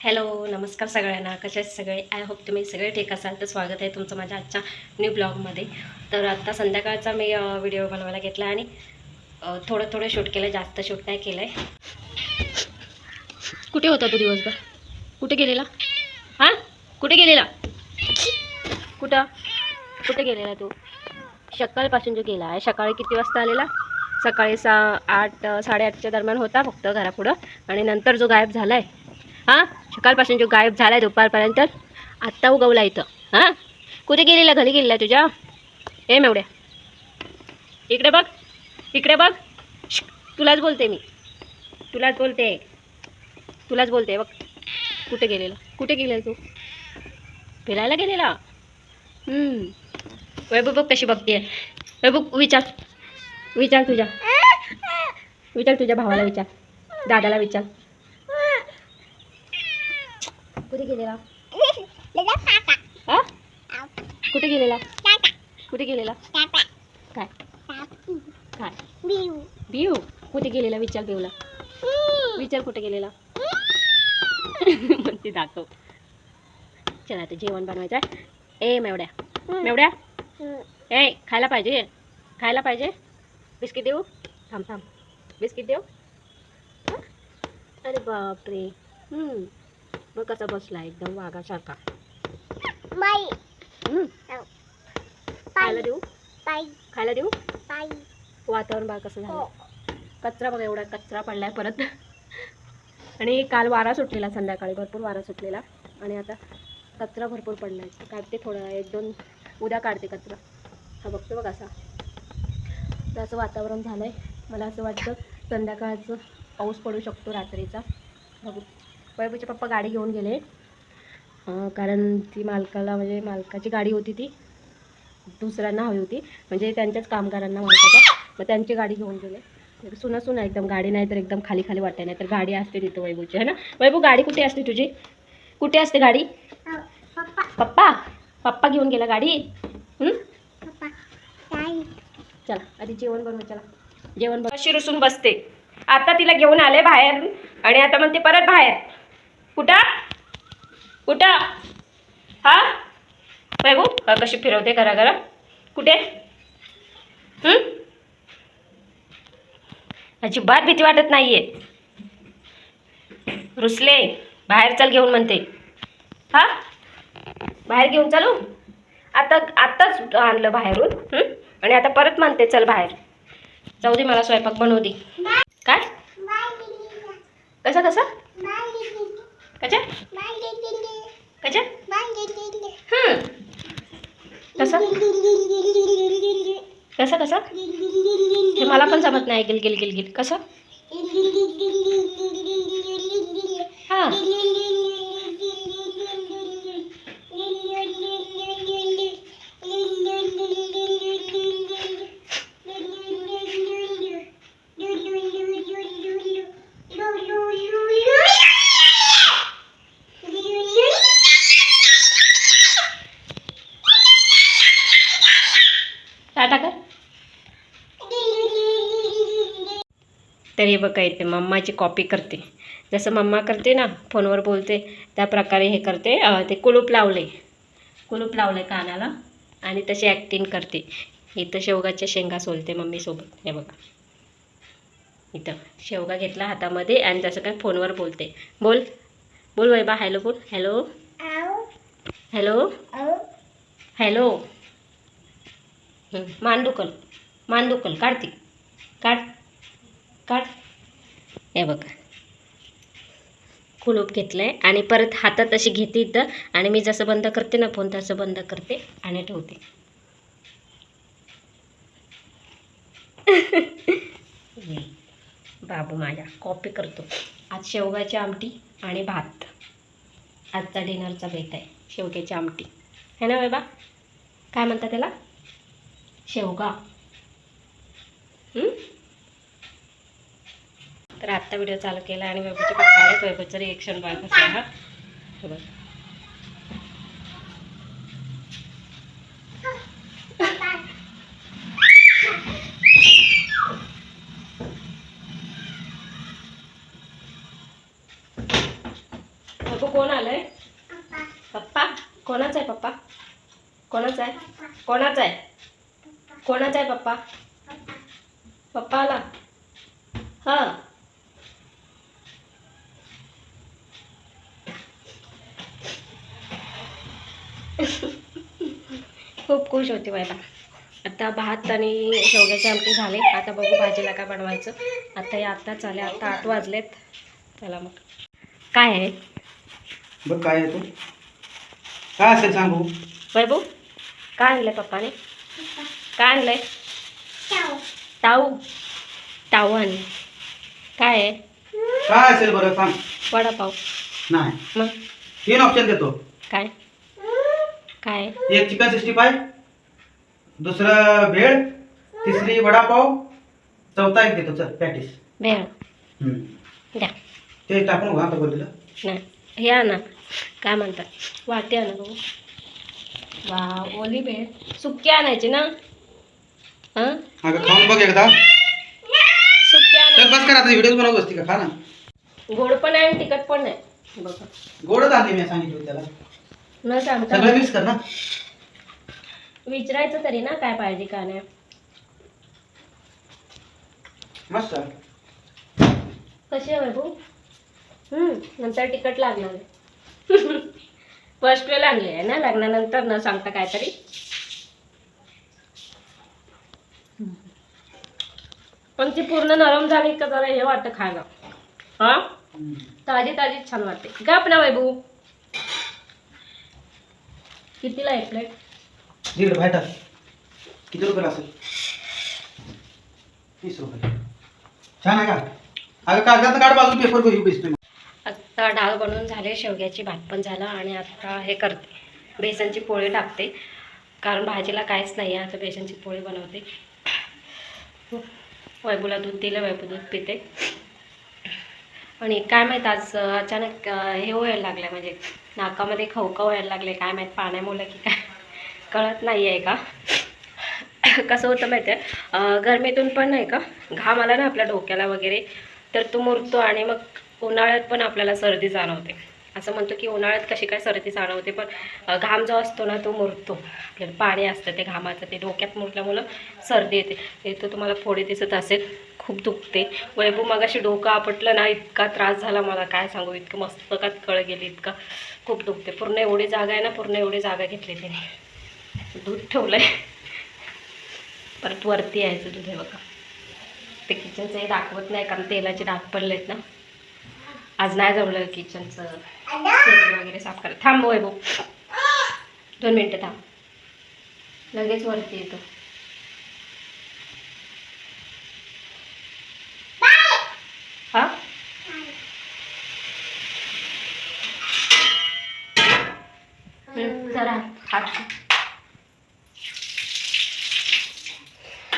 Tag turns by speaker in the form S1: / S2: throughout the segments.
S1: Hello नमस्कार सगळ्यांना. कसे आहेत सगळे? आय होप तुम्ही सगळे ठीक असाल. तर स्वागत आहे तुमचं माझ्या आजच्या न्यू ब्लॉगमध्ये तर आत्ता संध्याकाळचा मी व्हिडिओ बनवायला घेतला आणि थोडं थोडं शूट केलं जास्त शूट नाही केलं आहे कुठे होता तू दिवसभर? कुठे गेलेला? हां? कुठे गेलेला? कुठं? कुठे गेलेला तू? सकाळपासून जो गेला आहे सकाळी किती वाजता आलेला? सकाळी सा आठ साडेआठच्या दरम्यान होता फक्त घरापुढं. आणि नंतर जो गायब झाला आहे हां? सकाळपासून जो गायब झाला आहे दुपारपर्यंत आत्ता उगवला इथं. हां? कुठे गेलेला घरी गेलेला तुझ्या? एम मेवड्या इकडे बघ इकडे बघ. तुलाच बोलते मी. तुलाच बोलते. तुलाच बोलते बघ. कुठे गेलेला? कुठे गेलेला तू? फिरायला गेलेला? वैभव बघ कशी बघते वैभव विचार. विचार तुझ्या. विचार तुझ्या भावाला विचार. दादाला विचार. कुठे गेलेला? हा? कुठे गेलेला? कुठे गेलेला? काय? काय? बिऊ. कुठे गेलेला? विचार बिऊला विचार कुठे गेलेला? म्हणते दाखव. चला आता जेवण बनवायचं आहे. ए मेवड्या मेवड्या ए खायला पाहिजे? खायला पाहिजे? बिस्किट देऊ? थांब थांब. बिस्किट देऊ? अरे बापरे. हम्म. मग कसा बसला एकदम वाघासारखा. हम्म. खायला देऊ? खायला देऊ? वातावरण बघा कसं झालं. कचरा बघा एवढा कचरा पडलाय परत. आणि काल वारा सुटलेला संध्याकाळी भरपूर वारा सुटलेला. आणि आता कचरा भरपूर पडलाय. काढते थोडा एक दोन उद्या काढते कचरा. हा बघते बघ असा. तर असं वातावरण झालं आहे मला असं वाटतं संध्याकाळचं पाऊस पडू शकतो रात्रीचा. बघू. वैभवचे पप्पा गाडी घेऊन गेले. कारण ती मालकाला म्हणजे मालकाची गाडी होती ती. दुसऱ्यांना हवी होती. म्हणजे त्यांच्याच कामगारांना मालकाच्या. मग त्यांची गाडी घेऊन गेले. सुना सुना एकदम गाडी नाही तर एकदम खाली खाली वाटते नाही तर गाडी असते तिथं वैभवची है ना? वैभव गाडी कुठे असते तुझी? कुठे असते गाडी? पप्पा पप्पा घेऊन गेला गाडी. चला आधी जेवण बनवू चला. जेवण बनव. अशी रुसून बसते. आता तिला घेऊन आले बाहेर आणि आता म्हणते परत बाहेर. कुठं? कुठं? हा? वैभू हा कशी फिरवते घरा घरा कुठे? अजिबात भीती वाटत नाहीये. रुसले. बाहेर चल घेऊन म्हणते. हा? बाहेर घेऊन चालू? आता आत्ताच आणलं बाहेरून? आणि आता परत म्हणते चल बाहेर. जाऊ दे मला स्वयंपाक बनवू दे. काय? कसं कसं? कशा कशा हं. कसं कसं कसं? हे मला पण जमत नाही. गिल गिल गिल गिल. कसं? हां. तरी बघा इथे मम्माची कॉपी करते. जसं मम्मा करते ना फोनवर बोलते त्या प्रकारे हे करते. ते कुलूप लावले. कुलूप लावले कानाला आणि तशी ॲक्टिंग करते. इथं शेवगाच्या शेंगा सोलते मम्मीसोबत. हे बघा. इथं शेवगा घेतला हातामध्ये आणि जसं काय फोनवर बोलते. बोल. बोल वैबा हॅलो बोल. हॅलो. हॅलो. हॅलो. हं, मान दुखल मान दुखल काढ ती काढ. काढ. हे बघा. कुलूप घेतलं आहे आणि परत हातात अशी घेते इथं. आणि मी जसं बंद करते ना फोन तसं बंद करते आणि ठेवते. बाबू माझ्या कॉपी करतो. आज शेवगाची आमटी आणि भात. आजचा डिनरचा बेत आहे. शेवग्याची आमटी. है ना बाबा काय म्हणता त्याला? शेवगा. हं? तर आत्ता व्हिडिओ चालू केला आणि वैभवचे पप्पा आले वैभवचं रिएक्शन बघा आहात. बघ. कोण आलंय? पप्पा? कोणाचा आहे पप्पा? कोणाचा आहे? कोणाचा आहे? कोणाचा आहे पप्पा? पप्पा आला? हां. खूप खुश होते मला आता. भात आणि शेवग्याचे आमटी झाले. आता बघू भाजीला काय बनवायचं. आता हे आत्ताच आले आता आठ वाजलेत. चला मग. काय आहे?
S2: बघ काय आहे तू? काय असेल सांगू?
S1: वैभू काय आणलंय पप्पाने? काय आणलंय? टाऊ टाऊ आणले. काय आहे?
S2: काय असेल बरं सांग.
S1: वडापाव.
S2: नाही.
S1: मग?
S2: तीन ऑप्शन देतो.
S1: काय? काय?
S2: एक चिकन सिक्स्टी फाय दुसरं भेळ तिसरी वडापाव चौथा एक देतो चल पॅटीस
S1: भेळ. द्या.
S2: ते टाकून घा बोललेलं.
S1: नाही हे आणा. काय म्हणतात? वाटी आणा बघू. वा ओली भेळ. सुक्की आणायची ना? हां?
S2: अगं खाऊन बघ एकदा.
S1: सुक्की
S2: चल
S1: आणायची
S2: बस कर आता व्हिडिओ बनवत बसती का? खा ना.
S1: गोड पण आहे आणि तिखट पण नाही बघा.
S2: गोडच आणते मी सांगितलं त्याला.
S1: न सांगता
S2: सगळं मिक्स कर ना.
S1: विचारायचं तरी ना काय पाहिजे काय नाही.
S2: मस्त.
S1: कशी आहे बाबू हम्म, नंतर तिकट लागणार फर्स्ट वेळ लागले आहे ना लग्नानंतर न सांगता काहीतरी. पण ती पूर्ण नरम झाली का जरा हे वाटतं खायला. हा? ताजी ताजी छान वाटते. गप ना बाबू कितीला आहे प्लेट
S2: दीड भायटा किती रुपयाला असेल? तीस रुपये. छान आहे का? अगं कागदाचं काढ बाजू पेपर घेऊ बेस
S1: आता डाळ बनवून झाले शेवग्याची भात पण झाला आणि आता हे करते. बेसनची पोळी टाकते. कारण भाजीला काहीच नाही आहे आता बेसनची पोळी बनवते. वैभूला दूध दिलं वैभू दूध पिते. आणि काय माहीत आज अचानक हे व्हायला लागलं आहे म्हणजे नाकामध्ये खवखव व्हायला लागले काय माहीत पाण्यामुळे की काय कळत नाही आहे का? कसं होतं माहिती आहे गरमीतून पण नाही का घाम आला ना आपल्या डोक्याला वगैरे तर तो मुरतो आणि मग उन्हाळ्यात पण आपल्याला सर्दी जाणवते. असं म्हणतो की उन्हाळ्यात कशी काय सर्दी जाणवते पण घाम जो असतो ना तो मुरतो. आपल्याला पाणी असतं ते घामाचं ते डोक्यात मुरल्यामुळं सर्दी येते. इथं तुम्हाला फोडे दिसत असेल खूप दुखते. वैभव मगाशी डोकं आपटलं ना इतका त्रास झाला मला. काय सांगू इतकं मस्तकात कळ गेली इतका खूप दुखते. पूर्ण एवढी जागा आहे ना पूर्ण एवढी जागा घेतली तिने. दूध ठेवलंय. परत वरती यायचं दूध आहे बघा. ते किचनचं हे दाखवत नाही कारण तेलाचे डाग पडलेत ना. आज नाही जमलं किचनचं वगैरे साफ करा थांब वैभव. दोन मिनटं थांब. लगेच वरती येतो. हा? जरा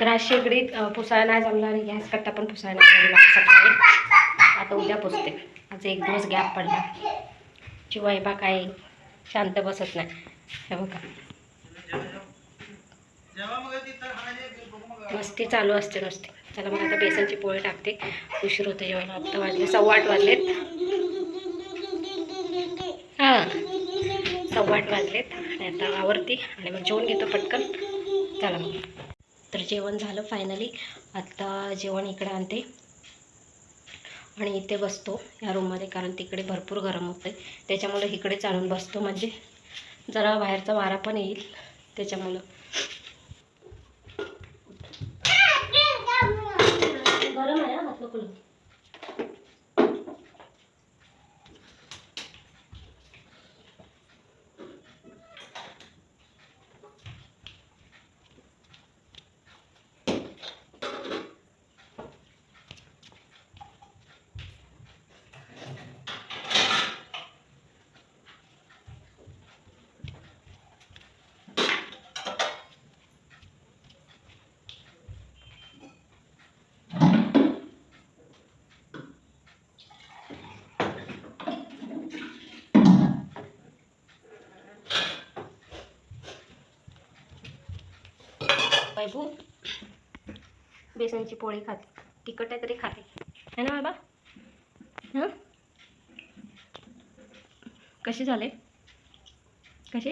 S1: तर आज शेगडीत पुसायला नाही जमलं आणि गॅस कट्टा पण पुसायला नाही जमला सकाळी आता उद्या पुसते. आज एक दिवस गॅप पडला. चिवायबा काय शांत बसत नाही. हे बघा. मस्ती चालू असते नुसती. चला मग आता बेसनची पोळी टाकते. उशीर होते जेवायला. आत्ता वाजले सव्वा आठ वाजलेत. हां. सव्वा आठ वाजलेत. आणि आता आवरती. आणि मग जेवण घेतो पटकन. चला मग. तर जेवण झालं फायनली आत्ता जेवण इकडं आणते. आणि इथे बसतो या रूममध्ये कारण तिकडे भरपूर गरम होतं त्याच्यामुळे इकडेच आणून बसतो. म्हणजे जरा बाहेरचा वारा पण येईल. त्याच्यामुळं. गरम आहे ना वैभू बेसनची पोळी खाते. तिखट आहे तरी खाते है ना बाबा? हां? झाले? कसे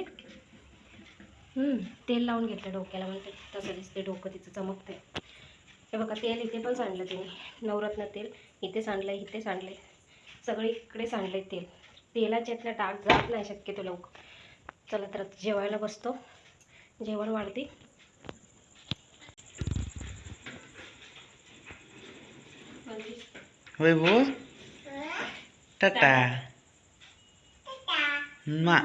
S1: हम्म, तेल लावून घेतलं डोक्याला म्हणते. तसं दिसते डोकं तिचं चमकते हे बघा तेल इथे पण सांडलं तिने. नवरत्न तेल. इथे सांडलं इथे सांडले सगळे इकडे सांडले तेल. तेलाच्या यातनं डाग जात नाही शक्यतो लवकर. चला तर जेवायला बसतो. जेवण वाढते.
S2: वैभव टाटा मा